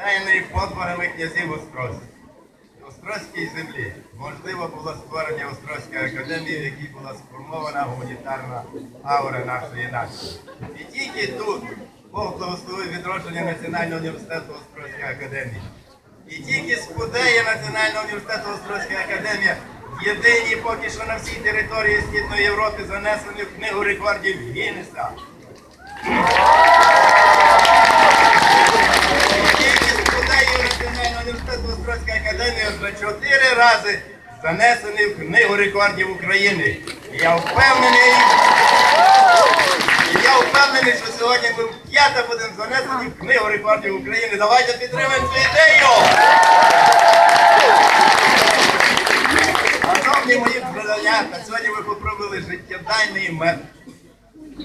Тайними подвигами князів Острозьких. Острозькій землі можливо було створення Острозької академії, в якій була сформована гуманітарна аура нашої нації. І тільки тут Бог благословив відродження Національного університету Острозької академії. І тільки спудеє Національного університету Острозької академії єдині поки що на всій території Східної Європи занесені в книгу рекордів Гіннеса. Тільки спудею Національного університету Острозької академії вже чотири рази занесений в книгу рекордів України. І я впевнений, і я впевнений, що сьогодні ми вп'ята будемо занесені в книгу рекордів України. Давайте підтримаємо цю ідею. Шановні мої братанята, сьогодні ви попробували життєдайний мед.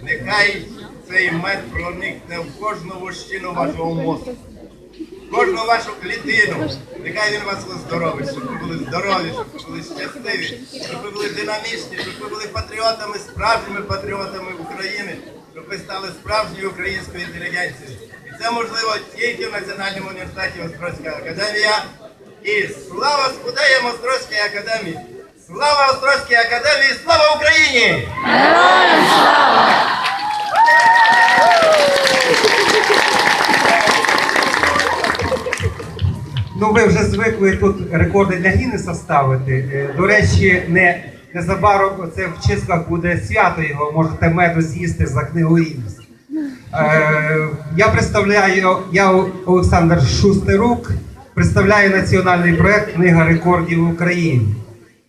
Нехай цей мед проникне в кожну вощину вашого мозку, кожну вашу клітину. Нехай він вас оздоровить, щоб ви були здорові, щоб ви були щасливі, щоб ви були динамічні, щоб ви були патріотами, справжніми патріотами України, щоб ви стали справжньою українською інтелігенцією. І це можливо тільки в Національному університеті Острозька академія. І слава спудеям Острозької академії! Слава Острозькій академії! Слава Україні! Ну, ви вже звикли тут рекорди для Гіннеса ставити. Е, До речі, не незабаром це в числах буде свято його, можете меду з'їсти за книгу Гіннес. Е, я представляю, я Олександр Шустерук, представляю національний проект Книга рекордів України.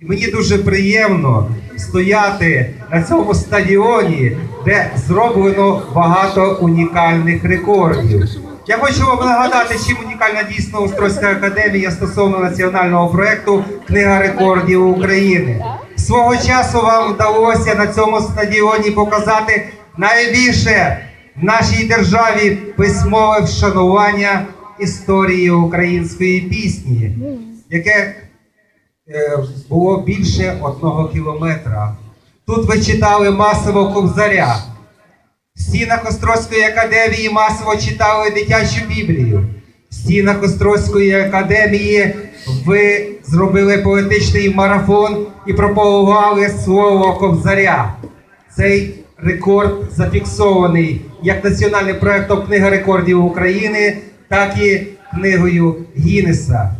І мені дуже приємно стояти на цьому стадіоні, де зроблено багато унікальних рекордів. Я хочу вам нагадати, чим унікальна дійсно Острозька академія стосовно національного проекту Книга рекордів України. Свого часу вам вдалося на цьому стадіоні показати найбільше в нашій державі письмове вшанування історії української пісні, яке е, було більше одного кілометра. Тут ви читали масово Кобзаря. Стінах Острозької академії масово читали дитячу Біблію. В стінах Острозької академії ви зробили поетичний марафон і пропагували слово Кобзаря. Цей рекорд зафіксований як національним проектом Книга рекордів України, так і книгою Гіннеса.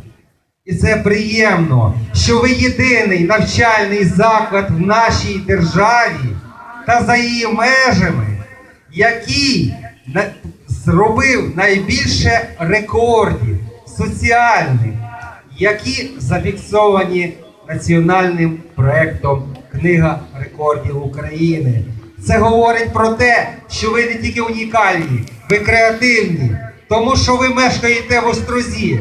І це приємно, що ви єдиний навчальний заклад в нашій державі та за її межами, який зробив найбільше рекордів соціальних, які зафіксовані національним проектом Книга рекордів України. Це говорить про те, що ви не тільки унікальні, ви креативні, тому що ви мешкаєте в Острозі.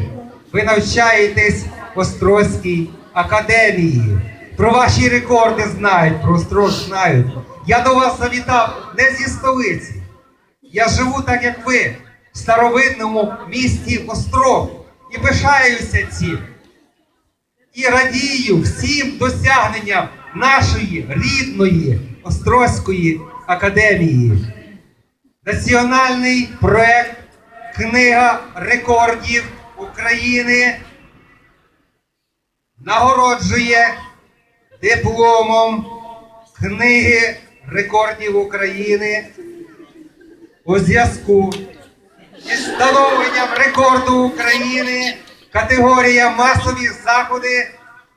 Ви навчаєтесь в Острозькій академії. Про ваші рекорди знають, про Острог знають. Я до вас завітав не зі столиці. Я живу так, як ви, в старовинному місті Острог. І пишаюся цим. І радію всім досягненням нашої рідної Острозької академії. Національний проект Книга рекордів України нагороджує дипломом Книги рекордів України у зв'язку із встановленням рекорду України категорія масові заходи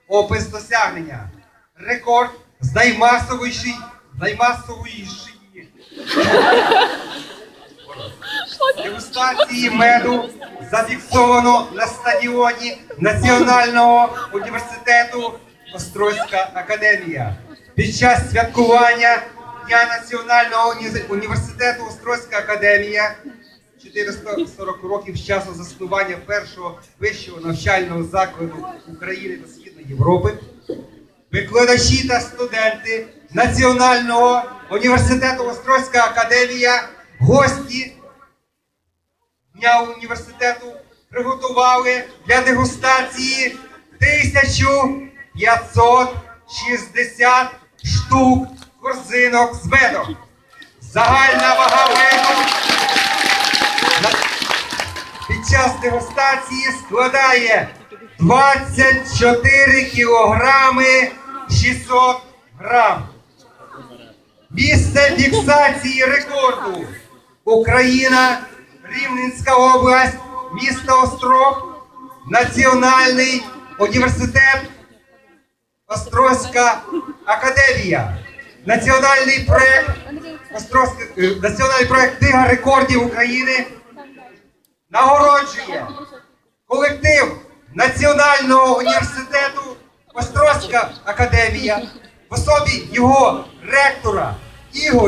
опис досягнення. Рекорд з наймасовіший, наймасовішої дегустації меду зафіксовано на стадіоні Національного університету Острозька академія. Під час святкування Дня Національного університету Острозька академія. 440 років з часу заснування першого вищого навчального закладу України та Східної Європи. Викладачі та студенти Національного університету Острозька академія, гості Дня університету приготували для дегустації 1560 штук корзинок з медом. Загальна вага меду під час дегустації складає 24 кілограми 600 грам. Місце фіксації рекорду Україна, Рівненська область, місто Острог, Національний університет, Острозька академія, національний проект, е, національний проект Книга рекордів України нагороджує колектив Національного університету Острозька академія в особі його ректора Ігоря.